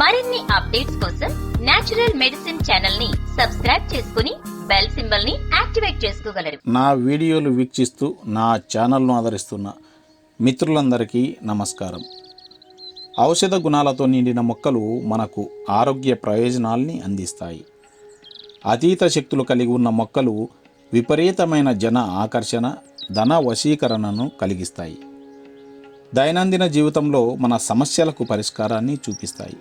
మరిన్ని అప్డేట్స్ కోసం natural medicine ఛానల్ని సబ్స్క్రైబ్ చేసుకుని బెల్ సింబల్ని యాక్టివేట్ చేసుకోగలరు. నా వీడియోలు వీక్షిస్తూ నా ఛానల్ను ఆదరిస్తున్న మిత్రులందరికీ నమస్కారం. ఔషధ గుణాలతో నిండిన మొక్కలు మనకు ఆరోగ్య ప్రయోజనాల్ని అందిస్తాయి. అతీత శక్తులు కలిగి ఉన్న మొక్కలు విపరీతమైన జన ఆకర్షణ ధన వశీకరణను కలిగిస్తాయి. దైనందిన జీవితంలో మన సమస్యలకు పరిష్కారాన్ని చూపిస్తాయి.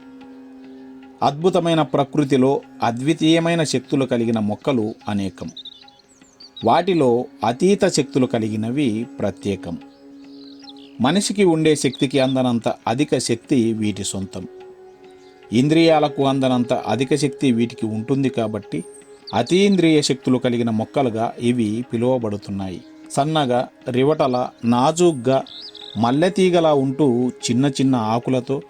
అద్భుతమైన ప్రకృతిలో అద్వితీయమైన శక్తులు కలిగిన మొక్కలు అనేకం. వాటిలో అతీత శక్తులు కలిగినవి ప్రత్యేకం. మనిషికి ఉండే శక్తికి అందనంత అధిక శక్తి వీటి సొంతం. ఇంద్రియాలకు అందనంత అధిక శక్తి వీటికి ఉంటుంది కాబట్టి అతీంద్రియ శక్తులు కలిగిన మొక్కలుగా ఇవి పిలువబడుతున్నాయి. సన్నగా రివటల నాజూగ్గా మల్లెతీగలా ఉంటూ చిన్న చిన్న ఆకులతో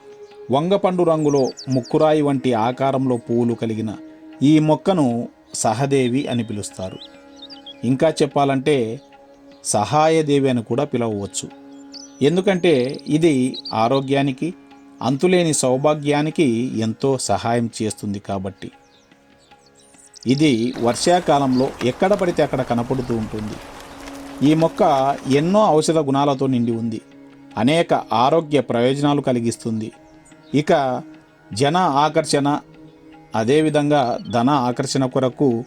వంగపండు రంగులో ముక్కురాయి వంటి ఆకారంలో పువ్వులు కలిగిన ఈ మొక్కను సహదేవి అని పిలుస్తారు. ఇంకా చెప్పాలంటే సహాయదేవి అని కూడా పిలవవచ్చు. ఎందుకంటే ఇది ఆరోగ్యానికి అంతులేని సౌభాగ్యానికి ఎంతో సహాయం చేస్తుంది కాబట్టి. ఇది వర్షాకాలంలో ఎక్కడ పడితే అక్కడ కనపడుతూ ఉంటుంది. ఈ మొక్క ఎన్నో ఔషధ గుణాలతో నిండి ఉంది. అనేక ఆరోగ్య ప్రయోజనాలు కలిగిస్తుంది. ఇక జన ఆకర్షణ అదేవిధంగా ధన ఆకర్షణ కొరకు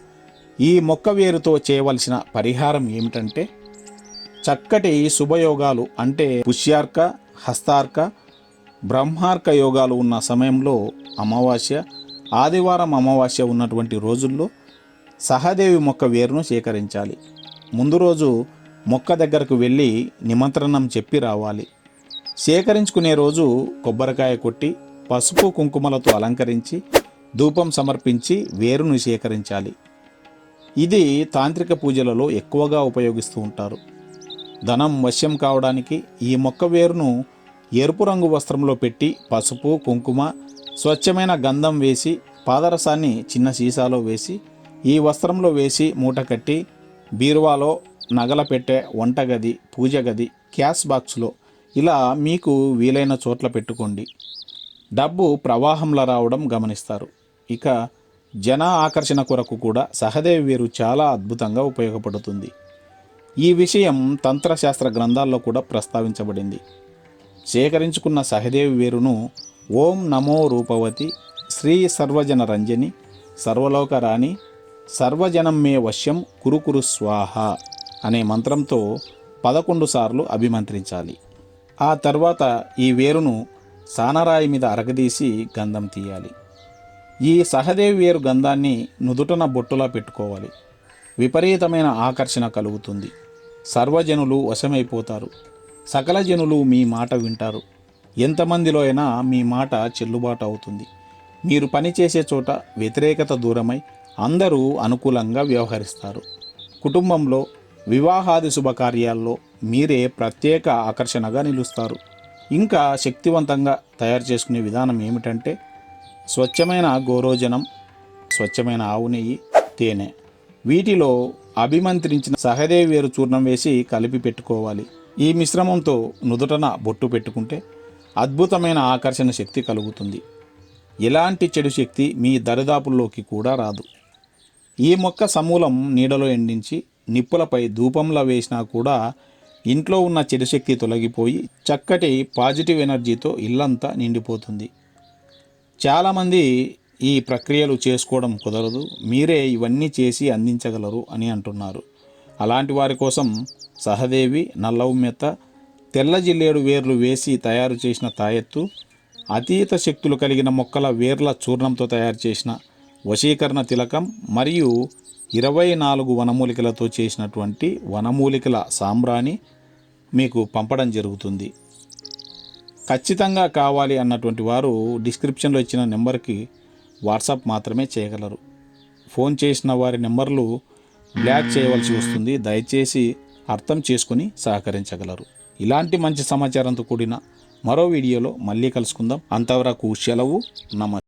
ఈ మొక్క వేరుతో చేయవలసిన పరిహారం ఏమిటంటే చక్కటి శుభయోగాలు అంటే పుష్యార్క హస్తార్క బ్రహ్మార్క యోగాలు ఉన్న సమయంలో అమావాస్య ఆదివారం అమావాస్య ఉన్నటువంటి రోజుల్లో సహదేవి మొక్క వేరును సేకరించాలి. ముందు రోజు మొక్క దగ్గరకు వెళ్ళి నిమంత్రణం చెప్పి రావాలి. సేకరించుకునే రోజు కొబ్బరికాయ కొట్టి పసుపు కుంకుమలతో అలంకరించి ధూపం సమర్పించి వేరును సేకరించాలి. ఇది తాంత్రిక పూజలలో ఎక్కువగా ఉపయోగిస్తూ ఉంటారు. ధనం వశ్యం కావడానికి ఈ మొక్క వేరును ఎరుపు రంగు వస్త్రంలో పెట్టి పసుపు కుంకుమ స్వచ్ఛమైన గంధం వేసి పాదరసాన్ని చిన్న సీసాలో వేసి ఈ వస్త్రంలో వేసి మూట కట్టి బీరువాలో నగల పెట్టే వంటగది పూజ గది క్యాష్ బాక్స్లో ఇలా మీకు వీలైన చోట్ల పెట్టుకోండి. డబ్బు ప్రవాహంలో రావడం గమనిస్తారు. ఇక జన ఆకర్షణ కొరకు కూడా సహదేవి వేరు చాలా అద్భుతంగా ఉపయోగపడుతుంది. ఈ విషయం తంత్రశాస్త్ర గ్రంథాల్లో కూడా ప్రస్తావించబడింది. సేకరించుకున్న సహదేవి వేరును ఓం నమో రూపవతి శ్రీ సర్వజన రంజని సర్వలోక రాణి సర్వజనం మే వశ్యం కురుకురు స్వాహ అనే మంత్రంతో పదకొండు సార్లు అభిమంత్రించాలి. ఆ తర్వాత ఈ వేరును సానరాయి మీద అరగదీసి గంధం తీయాలి. ఈ సహదేవి వేరు గంధాన్ని నుదుటన బొట్టులా పెట్టుకోవాలి. విపరీతమైన ఆకర్షణ కలుగుతుంది. సర్వజనులు వశమైపోతారు. సకల జనులు మీ మాట వింటారు. ఎంతమందిలో అయినా మీ మాట చెల్లుబాటు అవుతుంది మీరు పనిచేసే చోట వ్యతిరేకత దూరమై అందరూ అనుకూలంగా వ్యవహరిస్తారు. కుటుంబంలో వివాహాది శుభకార్యాల్లో మీరే ప్రత్యేక ఆకర్షణగా నిలుస్తారు. ఇంకా శక్తివంతంగా తయారు చేసుకునే విధానం ఏమిటంటే స్వచ్ఛమైన గోరోజనం స్వచ్ఛమైన ఆవు నెయ్యి తేనె. వీటిలో అభిమంత్రించిన సహదేవేరు చూర్ణం వేసి కలిపి పెట్టుకోవాలి. ఈ మిశ్రమంతో నుదుటన బొట్టు పెట్టుకుంటే అద్భుతమైన ఆకర్షణ శక్తి కలుగుతుంది. ఎలాంటి చెడు శక్తి మీ దరిదాపుల్లోకి కూడా రాదు. ఈ మొక్క సమూలం నీడలో ఎండించి నిప్పులపై ధూపంలా వేసినా కూడా ఇంట్లో ఉన్న చెడు శక్తి తొలగిపోయి చక్కటి పాజిటివ్ ఎనర్జీతో ఇల్లంతా నిండిపోతుంది. చాలామంది ఈ ప్రక్రియలు చేసుకోవడం కుదరదు. మీరే ఇవన్నీ చేసి అందించగలరు అని అంటున్నారు. అలాంటి వారి కోసం సహదేవి నల్ల ఉమ్మెత్త తెల్ల జిల్లేడు వేర్లు వేసి తయారు చేసిన తాయెత్తు అతీత శక్తులు కలిగిన మొక్కల వేర్ల చూర్ణంతో తయారు చేసిన వశీకరణ తిలకం మరియు ఇరవై నాలుగు వనమూలికలతో చేసినటువంటి వనమూలికల సాంబ్రాణి మీకు పంపడం జరుగుతుంది. ఖచ్చితంగా కావాలి అన్నటువంటి వారు డిస్క్రిప్షన్లో ఇచ్చిన నెంబర్కి వాట్సాప్ మాత్రమే చేయగలరు. ఫోన్ చేసిన వారి నెంబర్లు బ్లాక్ చేయవలసి వస్తుంది. దయచేసి అర్థం చేసుకుని సహకరించగలరు. ఇలాంటి మంచి సమాచారంతో కూడిన మరో వీడియోలో మళ్ళీ కలుసుకుందాం. అంతవరకు సెలవు నమస్తే